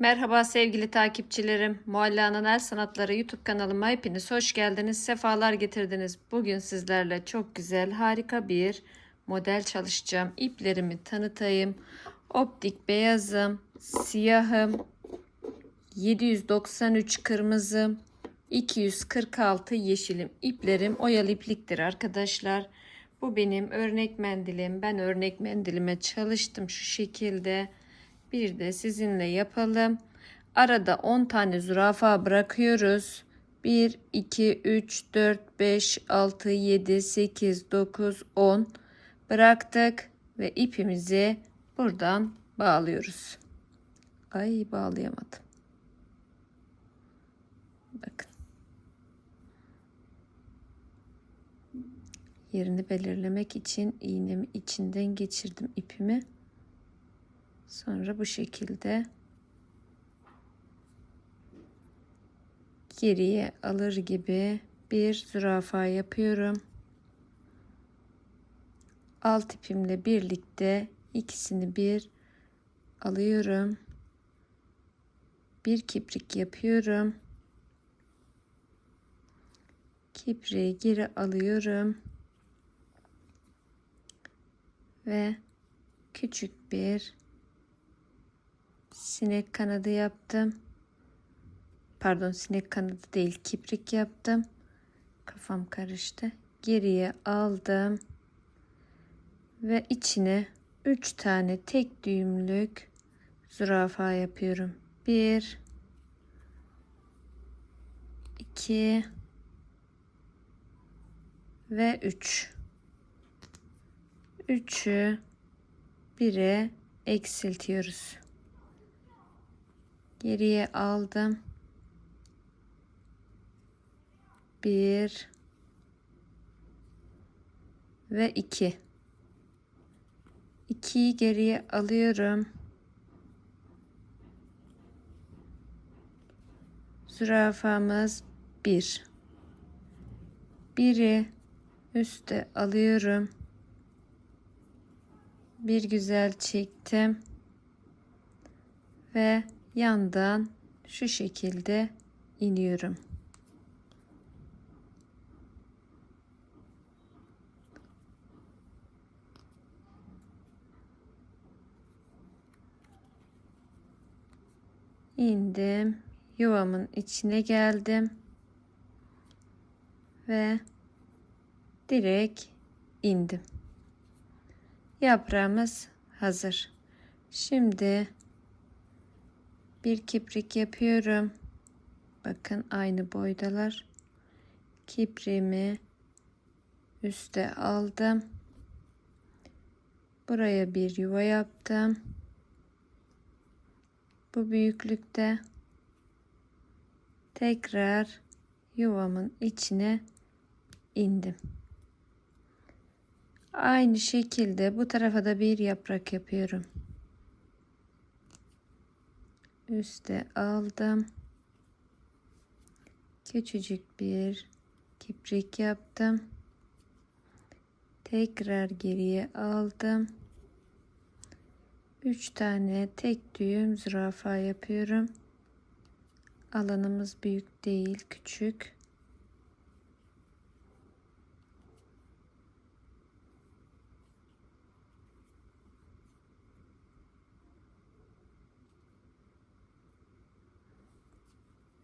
Merhaba sevgili takipçilerim. Mualla'nın El Sanatları YouTube kanalıma hepiniz hoş geldiniz. Sefalar getirdiniz. Bugün sizlerle çok güzel, harika bir model çalışacağım. İplerimi tanıtayım. Optik beyazım, siyahım, 793 kırmızı, 246 yeşilim. İplerim oyalı ipliktir arkadaşlar. Bu benim örnek mendilim. Ben örnek mendilime çalıştım şu şekilde. Bir de sizinle yapalım. Arada 10 tane zürafa bırakıyoruz. 1, 2, 3, 4, 5, 6, 7, 8, 9, 10 bıraktık ve ipimizi buradan bağlıyoruz. Ay bağlayamadım. Bakın. Yerini belirlemek için iğnemi içinden geçirdim ipimi. Sonra bu şekilde geriye alır gibi bir zürafa yapıyorum. Alt ipimle birlikte ikisini bir alıyorum. Bir kiprik yapıyorum. Kipriği geri alıyorum. Ve küçük bir sinek kanadı yaptım. Pardon sinek kanadı değil kiprik yaptım. Kafam karıştı. Geriye aldım. Ve içine 3 tane tek düğümlük zürafa yapıyorum. 1 2 ve 3 3'ü 1'e eksiltiyoruz geriye aldım. Bir ve iki. İkiyi geriye alıyorum. Zürafamız bir. Biri üste alıyorum. Bir güzel çektim ve yandan şu şekilde iniyorum. indim. Yuvamın içine geldim. Ve direkt indim. Yaprağımız hazır. Şimdi bir kiprik yapıyorum. Bakın aynı boydalar. Kipriğimi üste aldım. Buraya bir yuva yaptım. Bu büyüklükte tekrar yuvamın içine indim. Aynı şekilde bu tarafa da bir yaprak yapıyorum üste aldım. Küçücük bir kiprik yaptım. Tekrar geriye aldım. 3 tane tek düğüm zürafa yapıyorum. Alanımız büyük değil, küçük.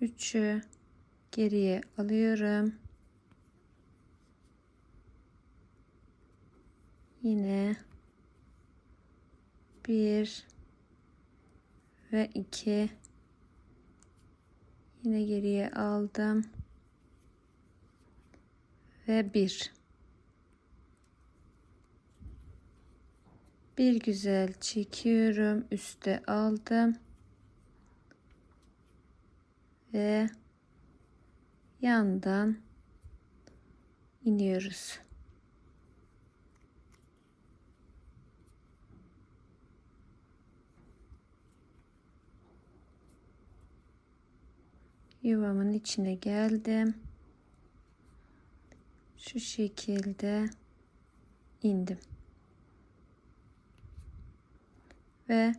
Üçü geriye alıyorum. Yine bir ve iki. Yine geriye aldım. Ve bir. Bir güzel çekiyorum. Üste aldım ve yandan iniyoruz. Yuvamın içine geldim. Şu şekilde indim. Ve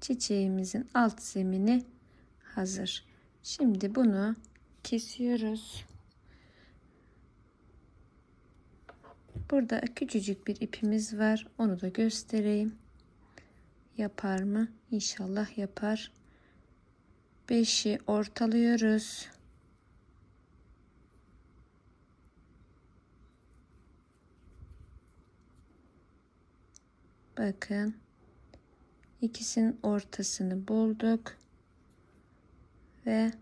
çiçeğimizin alt zemini hazır. Şimdi bunu kesiyoruz. Burada küçücük bir ipimiz var. Onu da göstereyim. Yapar mı? İnşallah yapar. 5'i ortalıyoruz. Bakın. ikisinin ortasını bulduk. Ve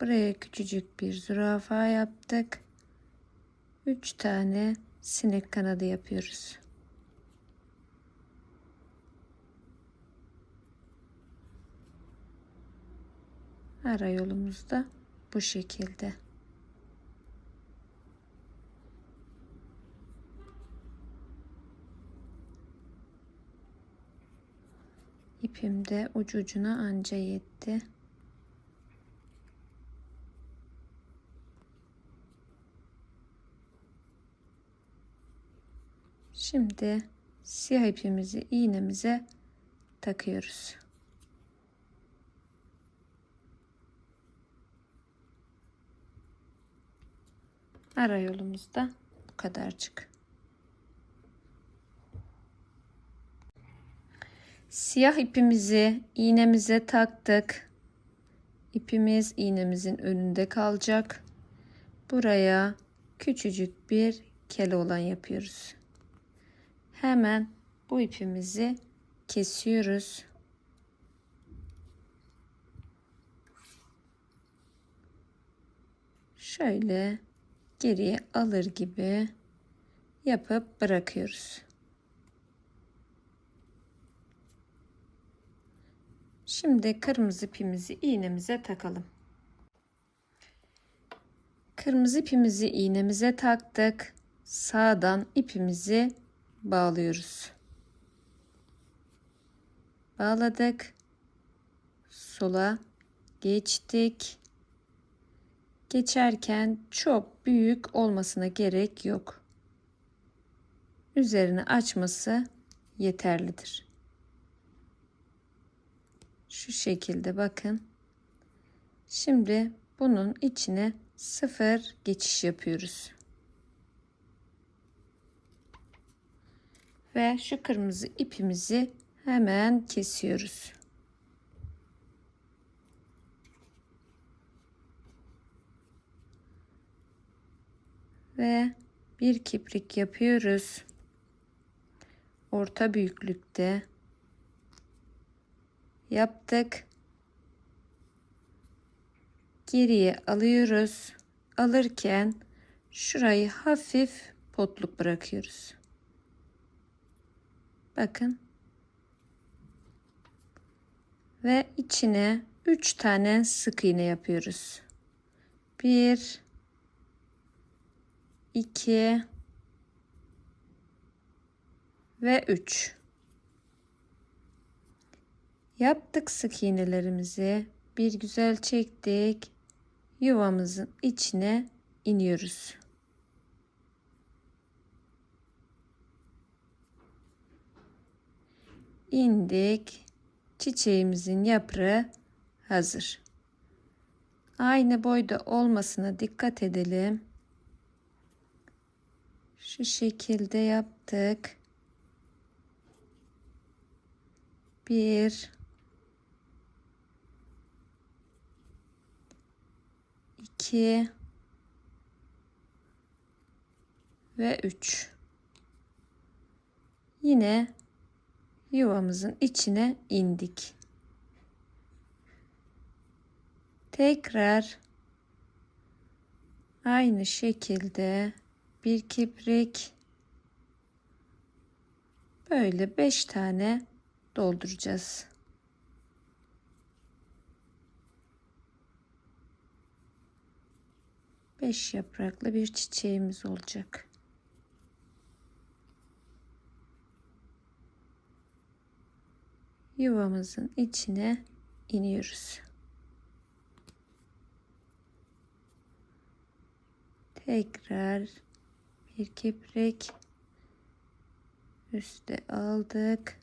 buraya küçücük bir zürafa yaptık. 3 tane sinek kanadı yapıyoruz. Ara yolumuzda bu şekilde. İpim de ucu ucuna anca yetti. Şimdi siyah ipimizi iğnemize takıyoruz. Ara yolumuzda bu kadarcık. Siyah ipimizi iğnemize taktık. İpimiz iğnemizin önünde kalacak. Buraya küçücük bir keloğlan yapıyoruz. Hemen bu ipimizi kesiyoruz. Şöyle geriye alır gibi yapıp bırakıyoruz. Şimdi kırmızı ipimizi iğnemize takalım. Kırmızı ipimizi iğnemize taktık. Sağdan ipimizi bağlıyoruz. Bağladık. Sola geçtik. Geçerken çok büyük olmasına gerek yok. Üzerini açması yeterlidir. Şu şekilde bakın. Şimdi bunun içine sıfır geçiş yapıyoruz. Ve şu kırmızı ipimizi hemen kesiyoruz. Ve bir kiprik yapıyoruz. Orta büyüklükte yaptık. Geriye alıyoruz. Alırken şurayı hafif potluk bırakıyoruz. Bakın. Ve içine 3 tane sık iğne yapıyoruz. 1 2 ve 3 Yaptık sık iğnelerimizi. Bir güzel çektik. Yuvamızın içine iniyoruz. İndik. Çiçeğimizin yaprağı hazır. Aynı boyda olmasına dikkat edelim. Şu şekilde yaptık. Bir, iki ve üç. Yine yuvamızın içine indik. Tekrar aynı şekilde bir kiprik böyle beş tane dolduracağız. Beş yapraklı bir çiçeğimiz olacak. Yuvamızın içine iniyoruz. Tekrar bir keprik üste aldık.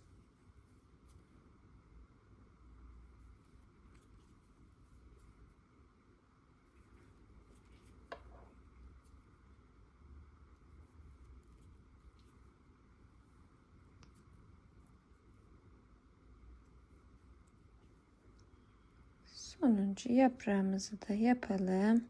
Sonuncu yaprağımızı da yapalım.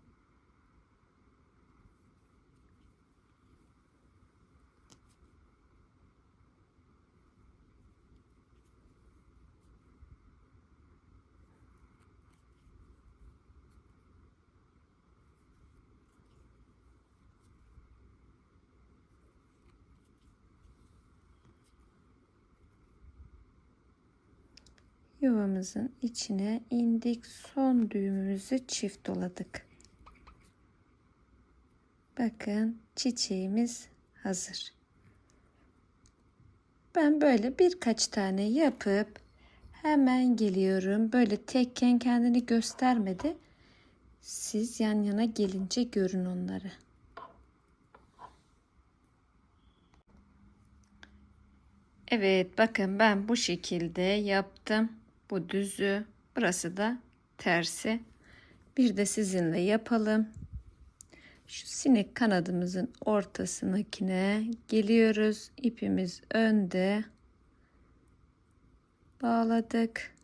Yuvamızın içine indik. Son düğümümüzü çift doladık. Bakın çiçeğimiz hazır. Ben böyle birkaç tane yapıp hemen geliyorum. Böyle tekken kendini göstermedi. Siz yan yana gelince görün onları. Evet bakın ben bu şekilde yaptım. Bu düzü. Burası da tersi. Bir de sizinle yapalım. Şu sinek kanadımızın ortasındakine geliyoruz. İpimiz önde. Bağladık.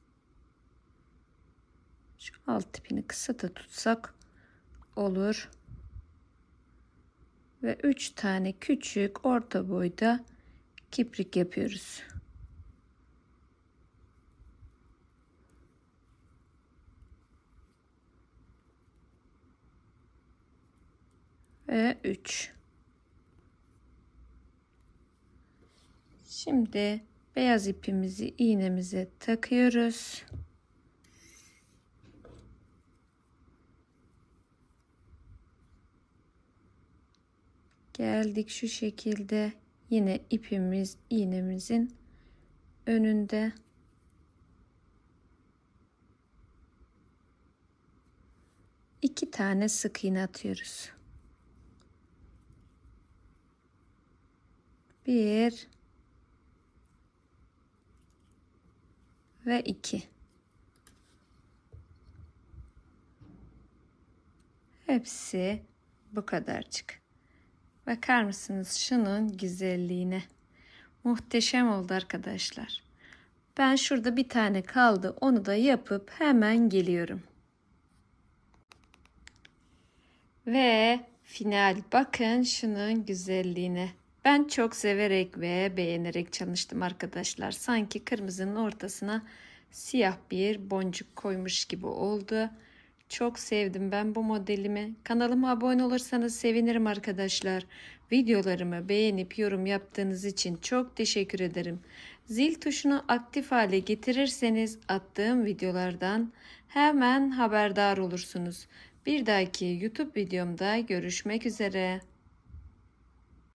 Şu alt ipini kısa da tutsak olur. Ve 3 tane küçük orta boyda kiprik yapıyoruz. Ve 3. Şimdi beyaz ipimizi iğnemize takıyoruz. Geldik şu şekilde yine ipimiz iğnemizin önünde iki tane sık iğne atıyoruz. Bir ve iki. Hepsi bu kadarcık. Bakar mısınız şunun güzelliğine? Muhteşem oldu arkadaşlar. Ben şurada bir tane kaldı. Onu da yapıp hemen geliyorum. Ve final bakın şunun güzelliğine. Ben çok severek ve beğenerek çalıştım arkadaşlar. Sanki kırmızının ortasına siyah bir boncuk koymuş gibi oldu. Çok sevdim ben bu modelimi. Kanalıma abone olursanız sevinirim arkadaşlar. Videolarımı beğenip yorum yaptığınız için çok teşekkür ederim. Zil tuşunu aktif hale getirirseniz attığım videolardan hemen haberdar olursunuz. Bir dahaki YouTube videomda görüşmek üzere.